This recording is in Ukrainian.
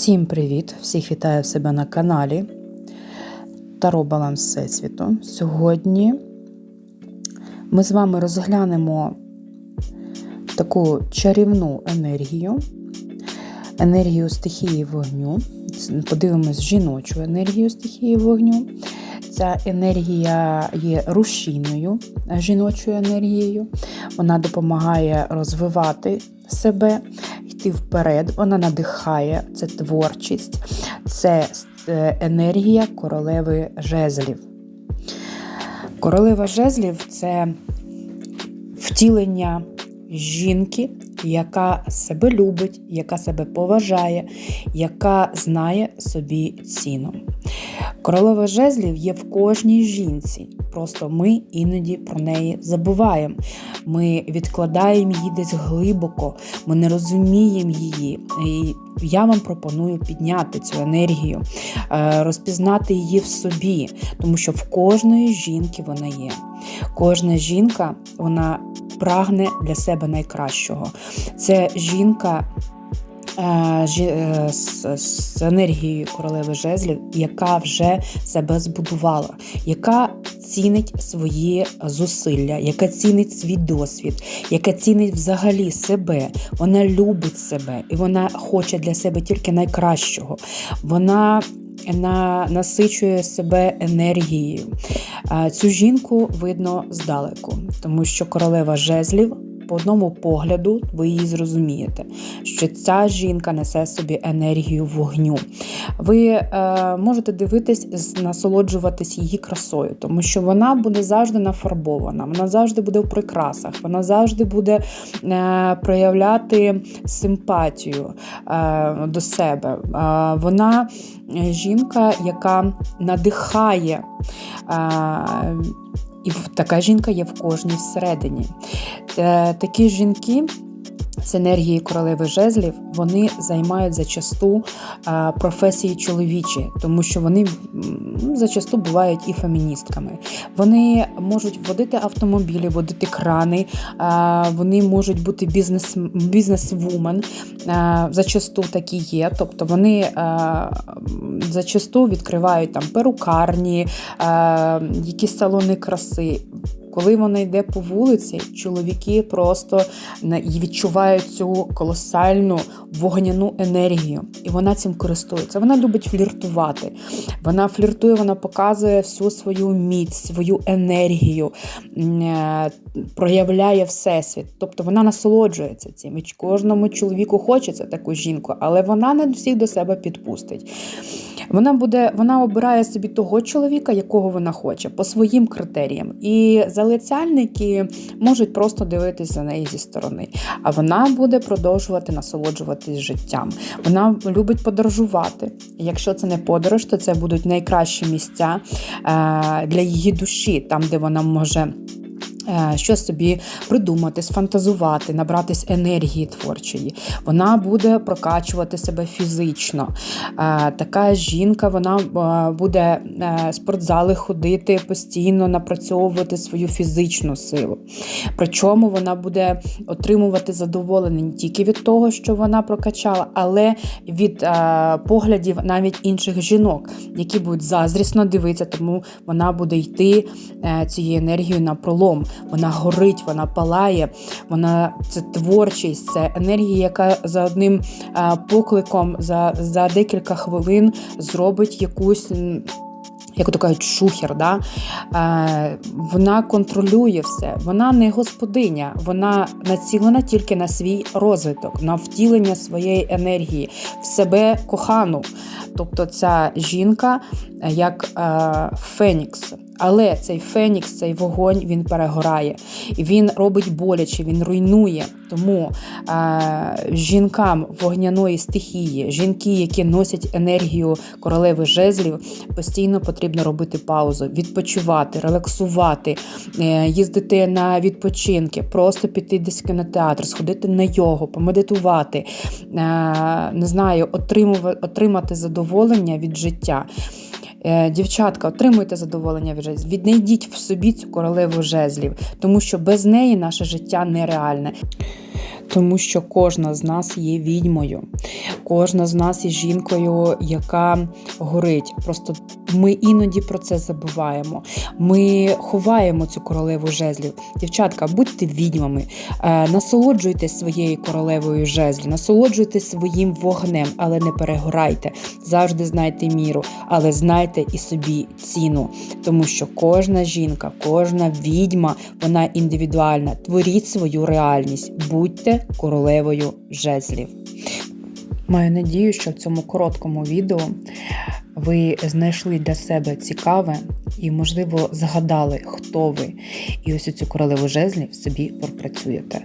Всім привіт! Всіх вітаю в себе на каналі Таро Баланс Всесвіту. Сьогодні ми з вами розглянемо таку чарівну енергію, енергію стихії вогню. Подивимось жіночу енергію стихії вогню. Ця енергія є рушійною жіночою енергією. Вона допомагає розвивати себе, йти вперед. Вона надихає, це творчість, це е, енергія королеви жезлів. Королева жезлів це втілення жінки, яка себе любить, яка себе поважає, яка знає собі ціну. Королева жезлів є в кожній жінці. Просто ми іноді про неї забуваємо. Ми відкладаємо її десь глибоко, ми не розуміємо її. І я вам пропоную підняти цю енергію, е, розпізнати її в собі, тому що в кожної жінки вона є. Кожна жінка вона прагне для себе найкращого. Це жінка. е, е, з енергією королеви жезлів, яка вже себе збудувала, яка цінить свої зусилля, яка цінить свій досвід, яка цінить взагалі себе. Вона любить себе і вона хоче для себе тільки найкращого. Вона на, насичує себе енергією. Цю жінку видно здалеку, тому що королева жезлів. По одному погляду ви її зрозумієте, що ця жінка несе собі енергію вогню. Ви е, можете дивитись, насолоджуватись її красою, тому що вона буде завжди нафарбована, вона завжди буде в прикрасах, вона завжди буде е, проявляти симпатію е, до себе. Е, вона жінка, яка надихає. Е, така жінка є в кожній всередині. Е, Такі жінки з енергії королеви жезлів вони займають зачасту професії чоловічі, тому що вони зачасту бувають і феміністками. Вони можуть водити автомобілі, водити крани, вони можуть бути бізнес, бізнес-вумен. Зачасту такі є. Тобто вони зачасту відкривають там перукарні, якісь салони краси. Коли вона йде по вулиці, чоловіки просто відчувають цю колосальну вогняну енергію, і вона цим користується. Вона любить фліртувати. Вона фліртує, вона показує всю свою міць, свою енергію, е, проявляє всесвіт. Тобто вона насолоджується цим. І кожному чоловіку хочеться таку жінку, але вона не всіх до себе підпустить. Вона буде, вона обирає собі того чоловіка, якого вона хоче, по своїм критеріям. І залицяльники можуть просто дивитись за неї зі сторони. А вона буде продовжувати насолоджуватись життям. Вона любить подорожувати. Якщо це не подорож, то це будуть найкращі місця е, для її душі, там, де вона може. Е, Щось собі придумати, сфантазувати, набратись енергії творчої. Вона буде прокачувати себе фізично. Е, Така жінка вона е, буде е, спортзали ходити постійно, напрацьовувати свою фізичну силу. Причому вона буде отримувати задоволення не тільки від того, що вона прокачала, але від поглядів навіть інших жінок, які будуть заздрісно дивитися, тому вона буде йти цією енергією на пролом. Вона горить, вона палає, вона це творчість, це енергія, яка за одним покликом за, за декілька хвилин зробить якусь. як то кажуть, шухер, да? е, вона контролює все. Вона не господиня, вона націлена тільки на свій розвиток, на втілення своєї енергії, в себе кохану. Тобто ця жінка е, як е, Фенікс. Але цей Фенікс, цей вогонь, він перегорає. Він робить боляче, він руйнує. Тому е, жінкам вогняної стихії, жінки, які носять енергію королеви жезлів, постійно потрібно робити паузу, відпочивати, релаксувати, е, їздити на відпочинки, просто піти десь в кінотеатр, сходити на йогу, помедитувати, е, не знаю, отримувати, отримати задоволення від життя. Е, Дівчатка, отримуйте задоволення від жезлів. Віднайдіть в собі цю королеву жезлів, тому що без неї наше життя нереальне. тому що кожна з нас є відьмою, кожна з нас є жінкою, яка горить. Просто ми іноді про це забуваємо. Ми ховаємо цю королеву жезлів. Дівчатка, будьте відьмами, е, насолоджуйтесь своєю королевою жезлів, насолоджуйтесь своїм вогнем, але не перегорайте. Завжди знайте міру, але знайте і собі ціну, тому що кожна жінка, кожна відьма, вона індивідуальна. Творіть свою реальність, будьте королевою жезлів. Маю надію, що в цьому короткому відео ви знайшли для себе цікаве і, можливо, згадали, хто ви, і ось цю королеву жезлів собі пропрацюєте.